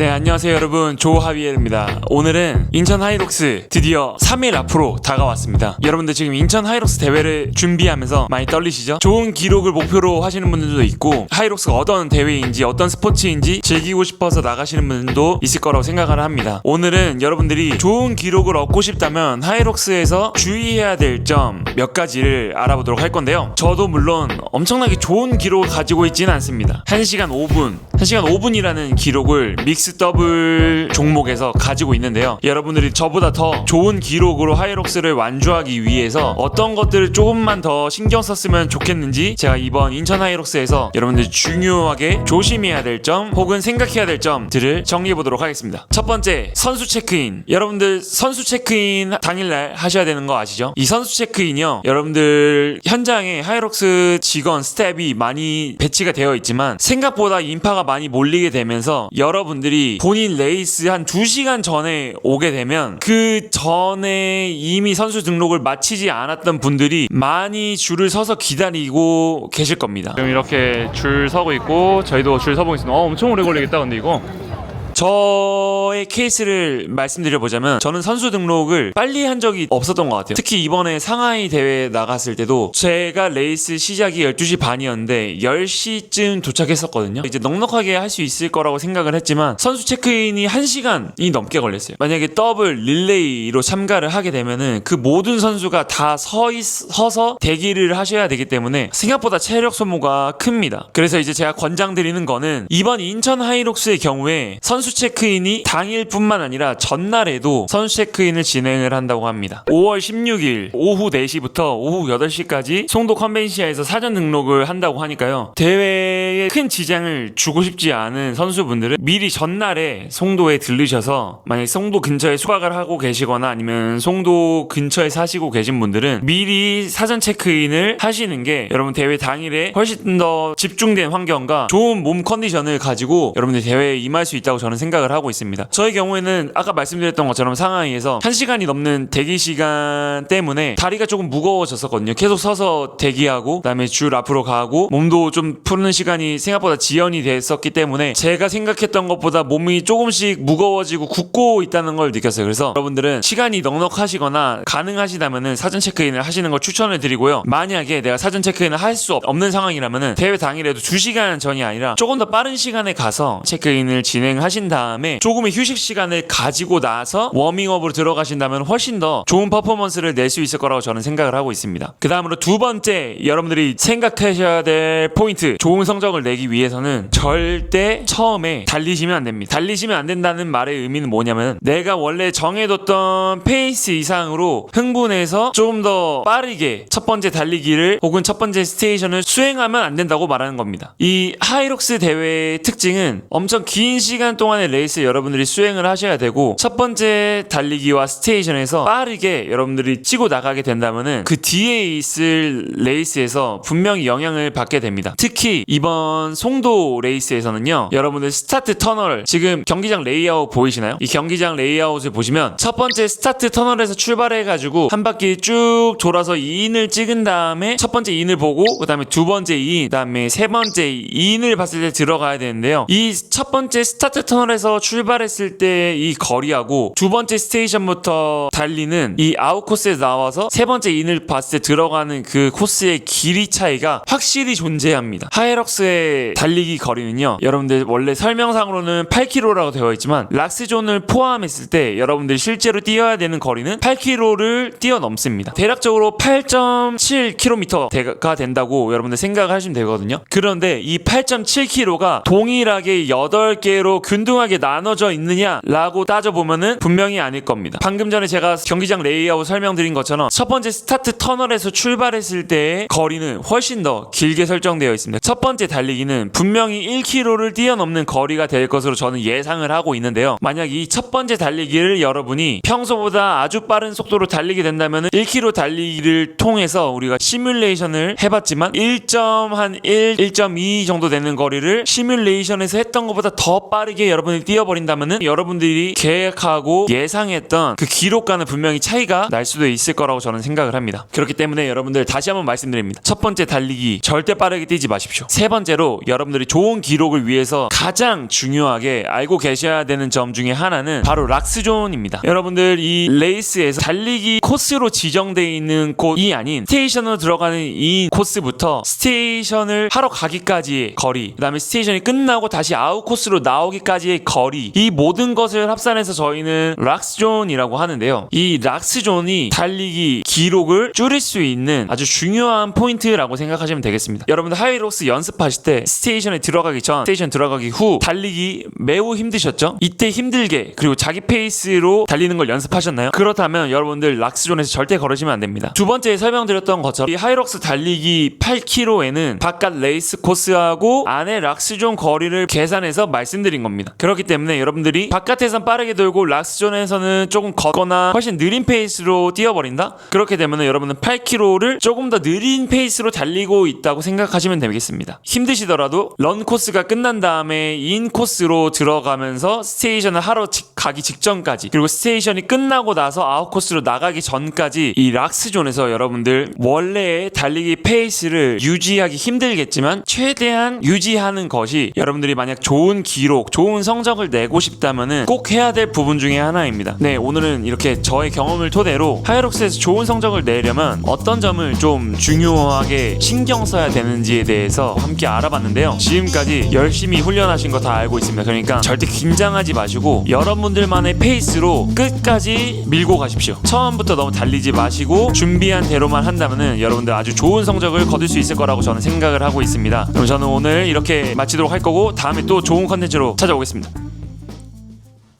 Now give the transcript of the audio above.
네 안녕하세요 여러분. 조하비엘입니다. 오늘은 인천 하이록스 드디어 3일 앞으로 다가왔습니다. 여러분들 지금 인천 하이록스 대회를 준비하면서 많이 떨리시죠? 좋은 기록을 목표로 하시는 분들도 있고 하이록스가 어떤 대회인지 어떤 스포츠인지 즐기고 싶어서 나가시는 분들도 있을 거라고 생각을 합니다. 오늘은 여러분들이 좋은 기록을 얻고 싶다면 하이록스에서 주의해야 될 점 몇 가지를 알아보도록 할 건데요. 저도 물론 엄청나게 좋은 기록을 가지고 있지는 않습니다. 1시간 5분. 1시간 5분이라는 기록을 믹스 더블 종목에서 가지고 있는데요. 여러분들이 저보다 더 좋은 기록으로 하이록스를 완주하기 위해서 어떤 것들을 조금만 더 신경 썼으면 좋겠는지 제가 이번 인천 하이록스에서 여러분들 중요하게 조심해야 될 점 혹은 생각해야 될 점들을 정리해 보도록 하겠습니다. 첫 번째, 선수 체크인. 여러분들 선수 체크인 당일날 하셔야 되는 거 아시죠? 이 선수 체크인이요. 여러분들 현장에 하이록스 직원 스텝이 많이 배치가 되어 있지만 생각보다 인파가 많이 몰리게 되면서 여러분들이 본인 레이스 한 2시간 전에 오게 되면 그 전에 이미 선수 등록을 마치지 않았던 분들이 많이 줄을 서서 기다리고 계실 겁니다. 지금 이렇게 줄 서고 있고 저희도 줄 서고 있습니다. 어, 엄청 오래 걸리겠다 근데 이거. 저의 케이스를 말씀드려보자면 저는 선수 등록을 빨리 한 적이 없었던 것 같아요. 특히 이번에 상하이 대회 나갔을 때도 제가 레이스 시작이 12시 반이었는데 10시쯤 도착했었거든요. 이제 넉넉하게 할 수 있을 거라고 생각을 했지만 선수 체크인이 1시간이 넘게 걸렸어요. 만약에 더블 릴레이로 참가를 하게 되면은 그 모든 선수가 다서 있, 서서 대기를 하셔야 되기 때문에 생각보다 체력 소모가 큽니다. 그래서 이제 제가 권장드리는 거는 이번 인천 하이록스의 경우에 선수 체크인이 당일뿐만 아니라 전날에도 선수 체크인을 진행을 한다고 합니다. 5월 16일 오후 4시부터 오후 8시까지 송도 컨벤시아에서 사전 등록을 한다고 하니까요. 대회에 큰 지장을 주고 싶지 않은 선수분들은 미리 전날에 송도에 들르셔서 만약 송도 근처에 수박을 하고 계시거나 아니면 송도 근처에 사시고 계신 분들은 미리 사전 체크인을 하시는 게 여러분 대회 당일에 훨씬 더 집중된 환경과 좋은 몸 컨디션을 가지고 여러분들 대회에 임할 수 있다고 저는 생각을 하고 있습니다. 저의 경우에는 아까 말씀드렸던 것처럼 상하이에서 1시간이 넘는 대기 시간 때문에 다리가 조금 무거워졌었거든요. 계속 서서 대기하고 그다음에 줄 앞으로 가고 몸도 좀 푸는 시간이 생각보다 지연이 됐었기 때문에 제가 생각했던 것보다 몸이 조금씩 무거워지고 굳고 있다는 걸 느꼈어요. 그래서 여러분들은 시간이 넉넉하시거나 가능하시다면은 사전 체크인을 하시는 걸 추천을 드리고요. 만약에 내가 사전 체크인을 할 수 없는 상황이라면은 대회 당일에도 2시간 전이 아니라 조금 더 빠른 시간에 가서 체크인을 진행하 신 다음에 조금의 휴식 시간을 가지고 나서 워밍업으로 들어가신다면 훨씬 더 좋은 퍼포먼스를 낼 수 있을 거라고 저는 생각을 하고 있습니다. 그 다음으로 두 번째 여러분들이 생각하셔야 될 포인트 좋은 성적을 내기 위해서는 절대 처음에 달리시면 안 됩니다. 달리시면 안 된다는 말의 의미는 뭐냐면 내가 원래 정해뒀던 페이스 이상으로 흥분해서 조금 더 빠르게 첫 번째 달리기를 혹은 첫 번째 스테이션을 수행하면 안 된다고 말하는 겁니다. 이 하이록스 대회의 특징은 엄청 긴 시간 동안의 레이스 여러분들이 수행을 하셔야 되고 첫 번째 달리기와 스테이션에서 빠르게 여러분들이 치고 나가게 된다면은 그 뒤에 있을 레이스에서 분명히 영향을 받게 됩니다. 특히 이번 송도 레이스에서는요. 여러분들 스타트 터널 지금 경기장 레이아웃 보이시나요? 이 경기장 레이아웃을 보시면 첫 번째 스타트 터널에서 출발해 가지고 한 바퀴 쭉 돌아서 2인을 찍은 다음에 첫 번째 2인을 보고 그다음에 두 번째 2인 그다음에 세 번째 2인을 봤을 때 들어가야 되는데요. 이 첫 번째 스타트 터널 에서 출발했을 때이 거리하고 두 번째 스테이션부터 달리는 이 아웃 코스에 나와서 세 번째 인을 봤을 때 들어가는 그 코스의 길이 차이가 확실히 존재합니다. 하이럭스의 달리기 거리는요. 여러분들 원래 설명상으로는 8km라고 되어 있지만 락스존을 포함했을 때 여러분들이 실제로 뛰어야 되는 거리는 8km를 뛰어넘습니다. 대략적으로 8.7km가 된다고 여러분들 생각하시면 되거든요. 그런데 이 8.7km가 동일하게 8개로 균등 하게 나눠져 있느냐라고 따져보면은 분명히 아닐 겁니다. 방금 전에 제가 경기장 레이아웃 설명드린 것처럼 첫 번째 스타트 터널에서 출발했을 때의 거리는 훨씬 더 길게 설정되어 있습니다. 첫 번째 달리기는 분명히 1km를 뛰어넘는 거리가 될 것으로 저는 예상을 하고 있는데요. 만약 이 첫 번째 달리기를 여러분이 평소보다 아주 빠른 속도로 달리게 된다면 1km 달리기를 통해서 우리가 시뮬레이션을 해봤지만 1.1, 1.2 정도 되는 거리를 시뮬레이션에서 했던 것보다 더 빠르게 여러분 여러분이 뛰어버린다면은 여러분들이 계획하고 예상했던 그 기록과는 분명히 차이가 날 수도 있을 거라고 저는 생각을 합니다. 그렇기 때문에 여러분들 다시 한번 말씀드립니다. 첫 번째 달리기 절대 빠르게 뛰지 마십시오. 세 번째로 여러분들이 좋은 기록을 위해서 가장 중요하게 알고 계셔야 되는 점 중에 하나는 바로 락스존입니다. 여러분들 이 레이스에서 달리기 코스로 지정되어 있는 곳이 아닌 스테이션으로 들어가는 이 코스부터 스테이션을 하러 가기까지의 거리, 그 다음에 스테이션이 끝나고 다시 아웃 코스로 나오기까지 의 거리, 이 모든 것을 합산해서 저희는 락스존이라고 하는데요. 이 락스존이 달리기 기록을 줄일 수 있는 아주 중요한 포인트라고 생각하시면 되겠습니다. 여러분들 하이록스 연습하실 때 스테이션에 들어가기 전, 스테이션 들어가기 후 달리기 매우 힘드셨죠? 이때 힘들게 그리고 자기 페이스로 달리는 걸 연습하셨나요? 그렇다면 여러분들 락스존에서 절대 걸으시면 안 됩니다. 두 번째 설명드렸던 것처럼 이 하이록스 달리기 8km에는 바깥 레이스 코스하고 안에 락스존 거리를 계산해서 말씀드린 겁니다. 그렇기 때문에 여러분들이 바깥에선 빠르게 돌고 락스존에서는 조금 걷거나 훨씬 느린 페이스로 뛰어버린다? 그렇게 되면 여러분은 8km를 조금 더 느린 페이스로 달리고 있다고 생각하시면 되겠습니다. 힘드시더라도 런 코스가 끝난 다음에 인 코스로 들어가면서 스테이션을 하러 직- 가기 직전까지 그리고 스테이션이 끝나고 나서 아웃 코스로 나가기 전까지 이 락스존에서 여러분들 원래의 달리기 페이스를 유지하기 힘들겠지만 최대한 유지하는 것이 여러분들이 만약 좋은 기록, 좋은 성적을 내고 싶다면은 꼭 해야 될 부분 중에 하나입니다. 네, 오늘은 이렇게 저의 경험을 토대로 하이록스에서 좋은 성적을 내려면 어떤 점을 좀 중요하게 신경 써야 되는지에 대해서 함께 알아봤는데요. 지금까지 열심히 훈련하신 거 다 알고 있습니다. 그러니까 절대 긴장하지 마시고 여러분들만의 페이스로 끝까지 밀고 가십시오. 처음부터 너무 달리지 마시고 준비한 대로만 한다면은 여러분들 아주 좋은 성적을 거둘 수 있을 거라고 저는 생각을 하고 있습니다. 그럼 저는 오늘 이렇게 마치도록 할 거고 다음에 또 좋은 컨텐츠로 찾아오겠 습니다.